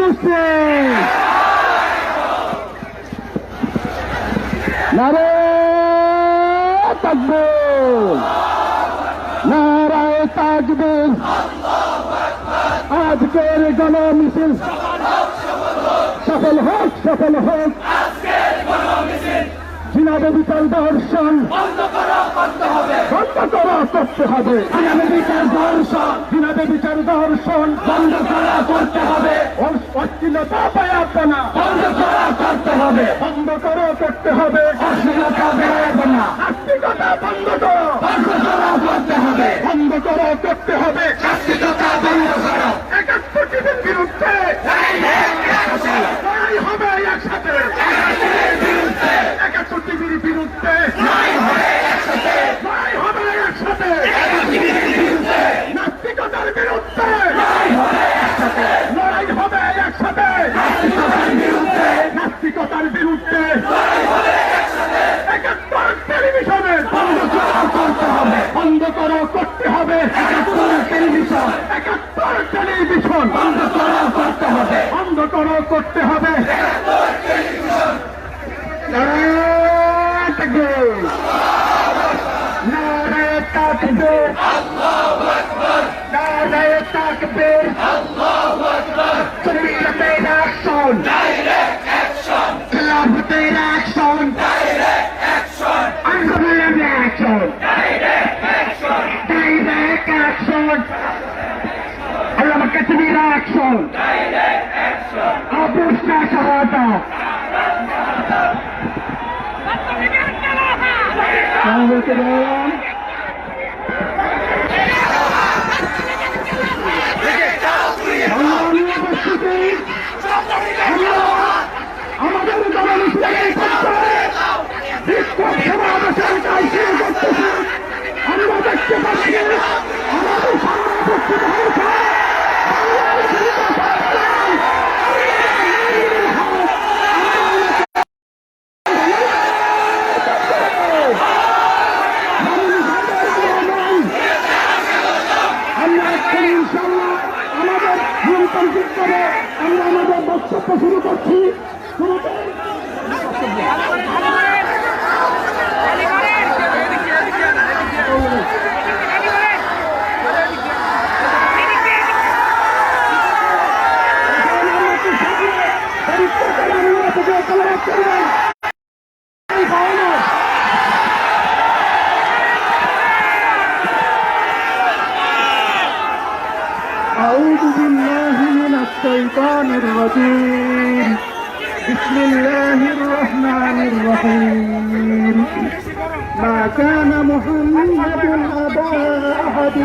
মুসলিম নারে তাকবীর। নারায় তাকবীর। আজকের গণ মিছিল সফল হোক সফল হোক। জিনাবে বিচার দর্শন বন্ধ করা করতে হবে। বিচার দর্শন জিনাবে বিচার দর্শন বন্ধ করা করতে হবে। অশ্লীলতা পায়াপনা বন্ধ করা করতে হবে। বন্ধ করা করতে হবে। অশ্লীলতা পায়াপনা আত্মিকতা বন্ধ করো বন্ধ করা করতে হবে বন্ধ করা করতে হবে আস্তিকতা বন্ধ করো একাত্তর টিভির বিরুদ্ধে লড়াই হবে একসাথে একাত্তর টিভির বিরুদ্ধে লড়াই হবে একসাথে নাস্তিকতার বিরুদ্ধে লড়াই হবে একসাথে নাস্তিকতার বিরুদ্ধে একাত্তর টেলিভিশনের বন্ধ করা করতে হবে বন্ধ করা করতে হবে একাত্তর টেলিভিশন একাত্তর টেলিভিশন বন্ধ করা করতে হবে বন্ধ করা করতে হবে নারায়ণ তাকবীর। Civilian action. Khilafatin action. Ungovernment action. Direct action. Action. অবস্থা সহায়তা বললাম। সংগ্রামী উপস্থিতি আমাদের জনমিছিলের পক্ষে বিক্ষোভ সমাবেশের কাজ শুরু করতেছি আমরা দেখতে পাচ্ছি আমাদের সামনে উপস্থিত হয়েছে বাংলার শিল্প সংগ্রাম। এক্ষুনি ইনশাল্লাহ আমাদের নিয়ন্ত্রণ করে আমরা আমাদের বক্তব্য শুরু করছি। শুরুতে بالله من الشيطان الرجيم بسم الله الرحمن الرحيم ما كان محمد أبا أحد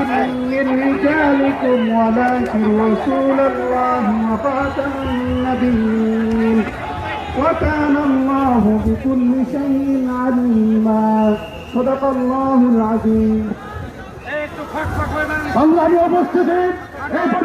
من رجالكم ولكن رسول الله وخاتم النبيين وكان الله بكل شيء عليما صدق الله العظيم الله يا مستدين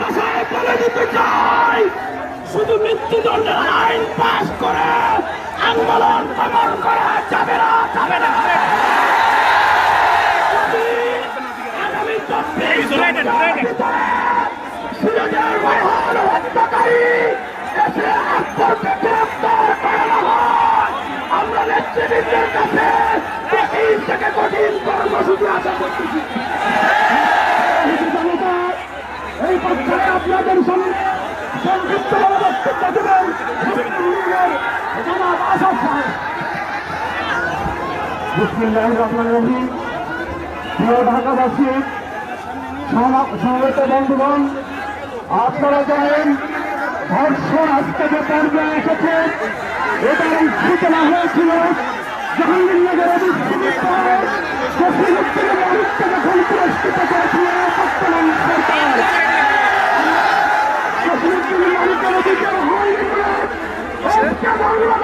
ভাষায় বলে দিতে চাই শুধু মৃত্যুদণ্ডের আইন পাশ করে আন্দোলন দমন করা যাবে না যাবে না। আগামী আমরা নেতৃবৃন্দের থেকে কঠিন কর্মসূচি আশা করতেছি জনতা এই পক্ষে আপনাদের সংক্ষিপ্ত বক্তব্য দেবেন আপনারা জানেন, ধর্ষণ আজকে যে পর্যায়ে এসেছে, এটার সূচনা হয়েছিল। জাহাঙ্গীরনগর বিশ্ববিদ্যালয়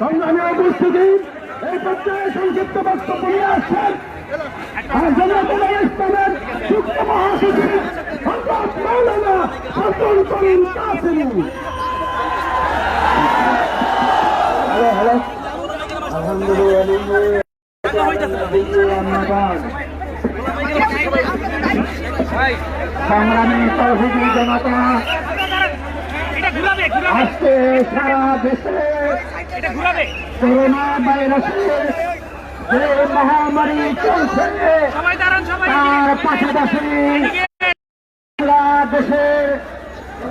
সংগ্রামী উপস্থিতি এই পর্যায়ে সংক্ষিপ্ত বক্তব্য নিয়ে আসছেন ইসলামের যুক্ত মহাসচিব হজরত করিম কাসিমি। সংগ্রামী জনতা আজকে সারা দেশে করোনা ভাইরাসের যে মহামারী চলছে তার পাশাপাশি দেশের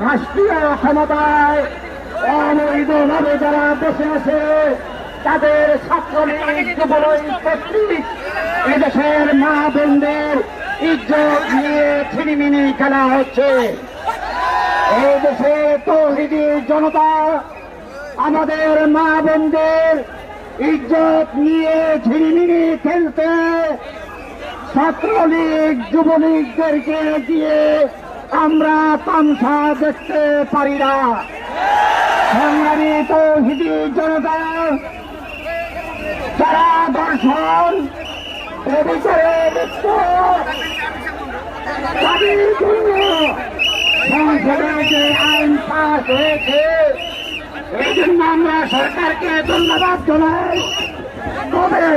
রাষ্ট্রীয় ক্ষমতায় অবৈধভাবে যারা বসে আছে তাদের ছাত্রলীগ যুবলীগ কর্তৃক এদেশের মা বোনদের ইজ্জত নিয়ে ছিনিমিনি খেলা হচ্ছে। এই দেশে তৌহিদি জনতা আমাদের মা বোনদের ইজ্জত নিয়ে ঝিরিমিরি খেলতে ছাত্রলীগ, যুবলীগদেরকে দিয়ে আমরা তামসা দেখতে পারি না। সংগ্রামী তৌহিদি জনতা, যারা দর্শন এ বিচারে লিপ্ত তাদের জন্য সংসদে যে আইন পাস হয়েছে এই জন্য আমরা সরকারকে ধন্যবাদ জানাই। তবে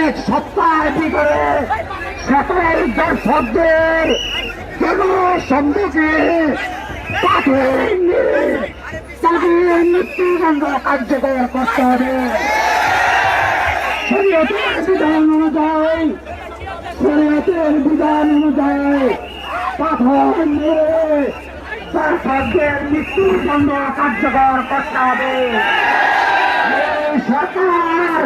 এক সপ্তাহ ভিতরে সকল দর্শকদের যেগুলো সম্মুখে তাদের মৃত্যুদণ্ড কার্যকর করতে হবে। শরীয়তের বিধান অনুযায়ী শরীয়তের বিধান অনুযায়ী মেরে দর্শকদের মৃত্যুদণ্ড কার্যকর করতে হবে। সরকার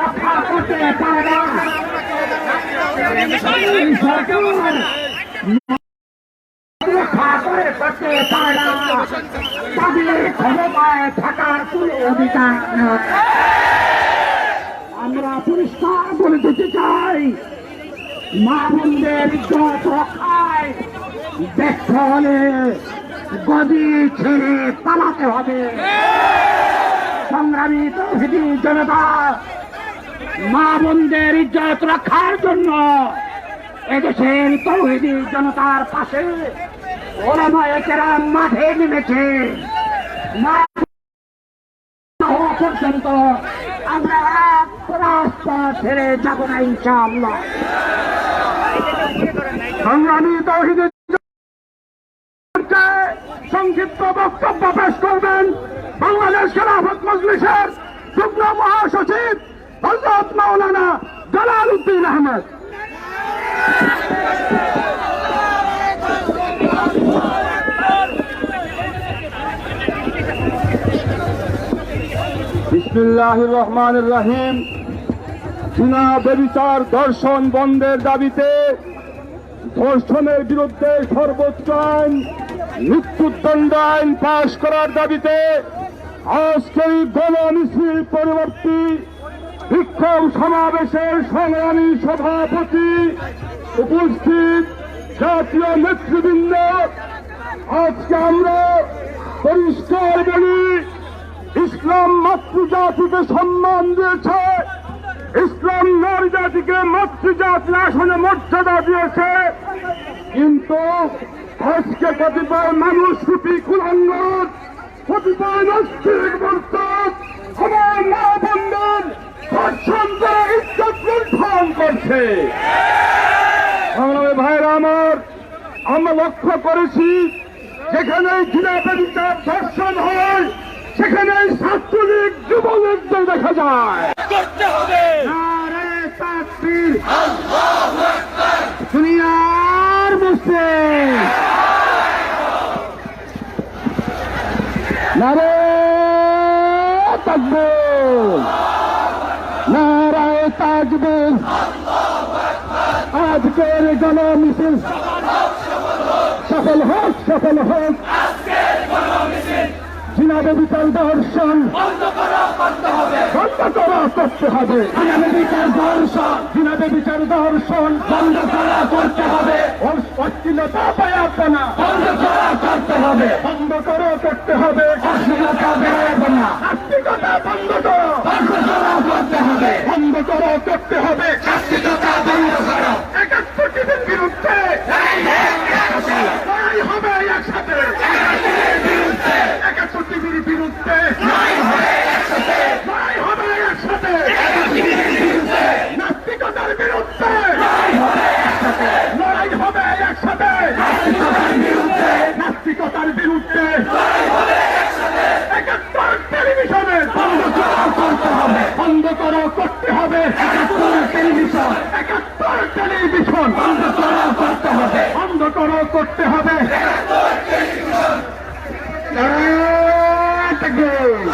রক্ষা করতে পারে না। সরকার থাকার আমরা পরিষ্কার বলে দিতে চাই মা বোনদের ইজ্জত রক্ষায় দেখতে তৌহিদি জনতা, মা বোনদের ইজ্জত রক্ষার জন্য এদেশের তৌহিদি জনতার পাশে ওলামায়ে কেরাম মাঠে নেমেছে। পর্যন্ত আমরা রাস্তা ছেড়ে যাব না ইনশাআল্লাহ। সংগ্রামী তৌহিদি সংক্ষিপ্ত বক্তব্য পেশ করবেন বাংলাদেশ খেলাফত মজলিসের যুগ্ম মহাসচিব হজরত মাওলানা জালাল উদ্দিন আহমেদ বিসমিল্লাহ রহমান দর্শন বন্ধের দাবিতে ধর্ষণের বিরুদ্ধে সর্বোচ্চ আইন মৃত্যুদণ্ড আইন পাশ করার দাবিতে আজকের এই গণ পরবর্তী বিক্ষোভ সমাবেশের সংগ্রামী সভাপতি উপস্থিত জাতীয় নেতৃবৃন্দ। আজকে আমরা পরিষ্কার বলি, ইসলাম মাতৃজাতিকে সম্মান দিয়েছে। ইসলাম নারী জাতিকে মাতৃজাতির আসনে মর্যাদা দিয়েছে। কিন্তু আজকে কতিপয় মানুষ রূপী কুলাঙ্গন কতিপয় নাস্তিক মর্তব আমার মা বন্ধন ধর্ষণ করে ইজ্জত লুণ্ঠন করছে। সংগ্রামী ভাইরা আমার আমরা লক্ষ্য করেছি যেখানে বিচার ধর্ষণ হয় সেখানে ছাত্রলীগ যুবলীগদের দেখা যায়। করতে হবে। নারে দুনিয়ার মুসলিম নারে তাকবীর নারায় তাকবীর আজকের গণ মিছিল সফল হোক সফল হোক। বিনা বিচার দর্শন। বন্ধ করো করতে হবে। করতে হবে দর্শন। বন্ধ করা করতে হবে অশ্লীলতা পায়াপনা বন্ধ করা করতে হবে বন্ধ করা করতে হবে অশ্লীলতা বেরোবে না নাস্তিকতা বন্ধ করো বন্ধ করা করতে হবে বন্ধ করো করতে হবে নাস্তিকতা বন্ধ করো একাত্তর টিভির বিরুদ্ধে লড়াই হবে একসাথে একাত্তর টিভির বিরুদ্ধে লড়াই হবে একসাথে নাস্তিকতার বিরুদ্ধে লড়াই হবে একসাথে নাস্তিকতার বিরুদ্ধে একাত্তর টেলিভিশনে বন্ধ করো করতে হবে বন্ধ করো করতে হবে একাত্তর টেলিভিশন একাত্তর টেলিভিশন বন্ধ করো করতে হবে বন্ধ করো করতে হবে নারায়ণ তাকবীর।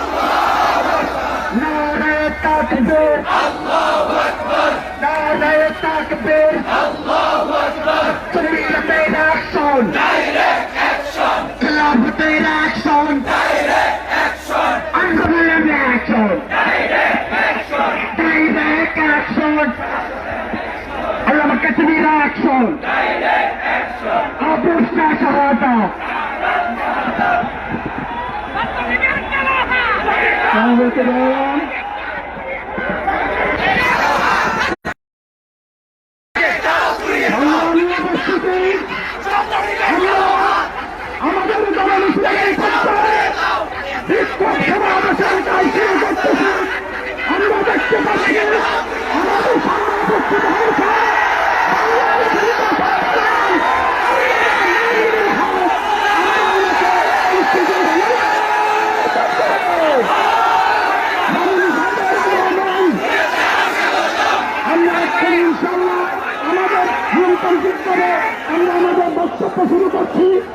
তাকবীর। আল্লাহু আকবার নারায়ে তাকবীর। আল্লাহু আকবার তকবীর মেইন অ্যাকশন ডাইরেক্ট অ্যাকশন খেলাফত এর অ্যাকশন ডাইরেক্ট অ্যাকশন আন্দোলন action direct action direct action Allah Kashmir action direct action আবুস না শাহাদা আমাদেরকে Mm-hmm.